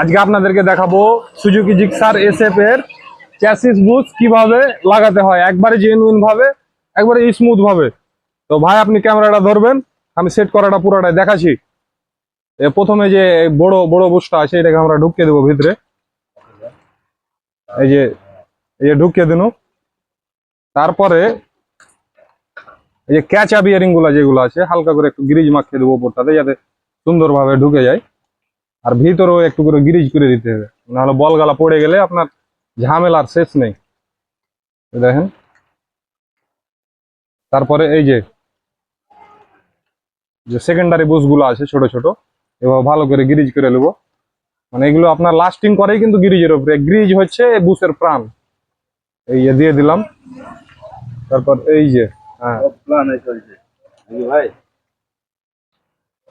আজকে আপনাদেরকে দেখাবো সুজুকি জিক্সার এসএফ এর চ্যাসিস বুস কীভাবে লাগাতে হয়। একবারে জেনুইন ভাবে, একবারে স্মুথ ভাবে। তো ভাই, আপনি ক্যামেরাটা ধরবেন, আমি সেট করাটা পুরোটাই দেখাচ্ছি। প্রথমে যে বড় বড় বুসটা আছে, এটাকে আমরা ঢুকিয়ে দেবো ভিতরে। এই যে এই যে ঢুকিয়ে দিন। তারপরে, এই যে ক্যাচা বিয়ারিংগুলা যেগুলো আছে, হালকা করে একটু গ্রিজ মাখিয়ে দেবো উপরটাতে, যাতে সুন্দরভাবে ঢুকে যায়। আর ভিতরেও একটু করে গ্রিজ করে দিতে হবে। নাহলে বল গালা পড়ে গেলে আপনার ঝামেলার শেষ নেই। দেখেন। তারপরে এই যে যে সেকেন্ডারি বুসগুলো আছে ছোট ছোট এবার ভালো করে গ্রিজ করে নেব। মানে এগুলো আপনার লাস্টিং করেই কিন্তু গ্রিজের উপরে। গ্রিজ হচ্ছে বুসের প্রাণ। এই যে দিয়ে দিলাম। তারপর এই যে হ্যাঁ।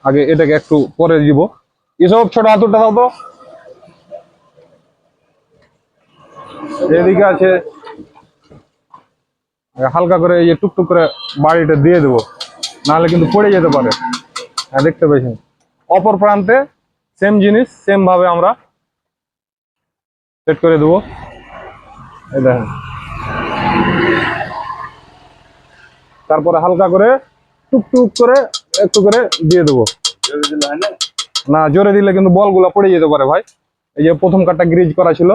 আগে এটাকে একটু পরে দিব। এসব ছোট হাতুরটা দাও তো। এদিকে আছে। হালকা করে এই টুকটুক করে বাড়িটা দিয়ে দেবো। নাহলে কিন্তু পড়ে যেতে পারে। হ্যাঁ দেখতে পেয়েছেন। অপর প্রান্তে সেম জিনিস সেম ভাবে আমরা সেট করে দেবো। দেখেন। তারপরে হালকা করে টুকটুক করে একটু করে দিয়ে দেবো। না, জোরে দিলে কিন্তু বলগুলা পড়ে যেতে পারে ভাই। এই যে প্রথম কাটটা গ্রিজ করা ছিল,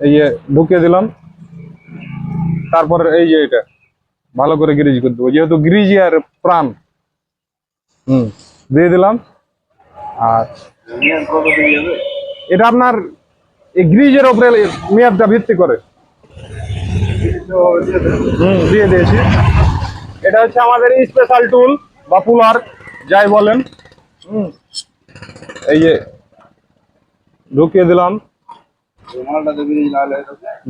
এই যে ঢুকিয়ে দিলাম। তারপরে এই যে এটা, ভালো করে গ্রিজ করে দেবো। যেহেতু গ্রিজ আর প্রাণ, হুম, দিয়ে দিলাম। আর এটা আপনার এই গ্রিজের উপরে মেয়াদটা ভিত্তি করে। হুম, দিয়ে দিয়েছি। এটা হচ্ছে আমাদের স্পেশাল টুল বা পুলার যাই বলেন। হুম। এই যে ঢুকিয়ে দিলাম।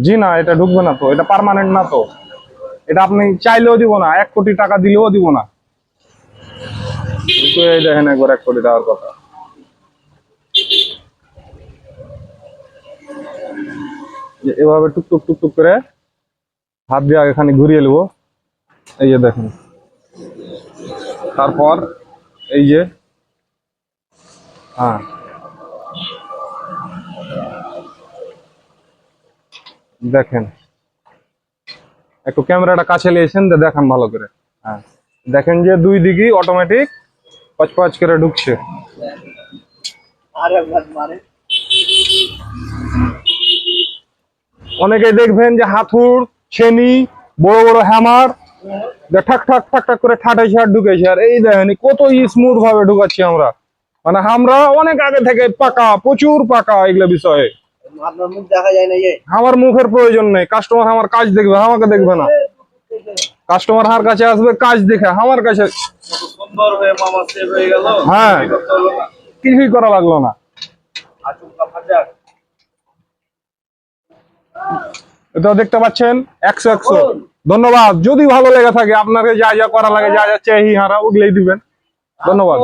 জি না এটা ঢুকবে না তো এটা পার্মানেন্ট না তো। এটা আপনি চাইলেও দিব না এক কোটি টাকা দিলেও দিব না। দেখেন একবার এক কোটি টাকার কথা। এভাবে টুকটুক টুকটুক করে হাত দিয়ে আগে খানি ঘুরিয়ে নেব। এই যে দেখেন। তারপর এই যে দেখেন। একটু ক্যামেরাটা কাছে নিয়েছেন দেখান ভালো করে। হ্যাঁ। দেখেন যে দুই দিকেই অটোমেটিক পাঁচ পাঁচ করে ঢুকছে। অনেকেই দেখবেন যে হাতুড় ছেনি বড় বড় হ্যামার ঠাক ঠাক ঠাক ঠাক করে ঠাটাইছে আর ঢুকেছে আর এই দেখেন কত স্মুথ ভাবে ঢুকাচ্ছি আমরা। মানে আমরা অনেক আগে থেকে পাকা প্রচুর পাকা এগুলো বিষয়ে। আপনার মুখ দেখা যায় না যে। আমার মুখের প্রয়োজন নেই কাস্টমার আমার কাজ দেখবে আমাকে দেখবে না। কাস্টমার হার কাছে আসবে কাজ দেখে আমার কাছে সুন্দর হয়ে মামা সেভ হয়ে গেল। হ্যাঁ। কিছুই করা লাগল না। এটা দেখতে পাচ্ছেন? একশো একশো। ধন্যবাদ। যদি ভালো লেগে থাকে আপনাকে যা যা করা লাগে যা যা চাই হারা ওগুলোই দিবেন। ধন্যবাদ।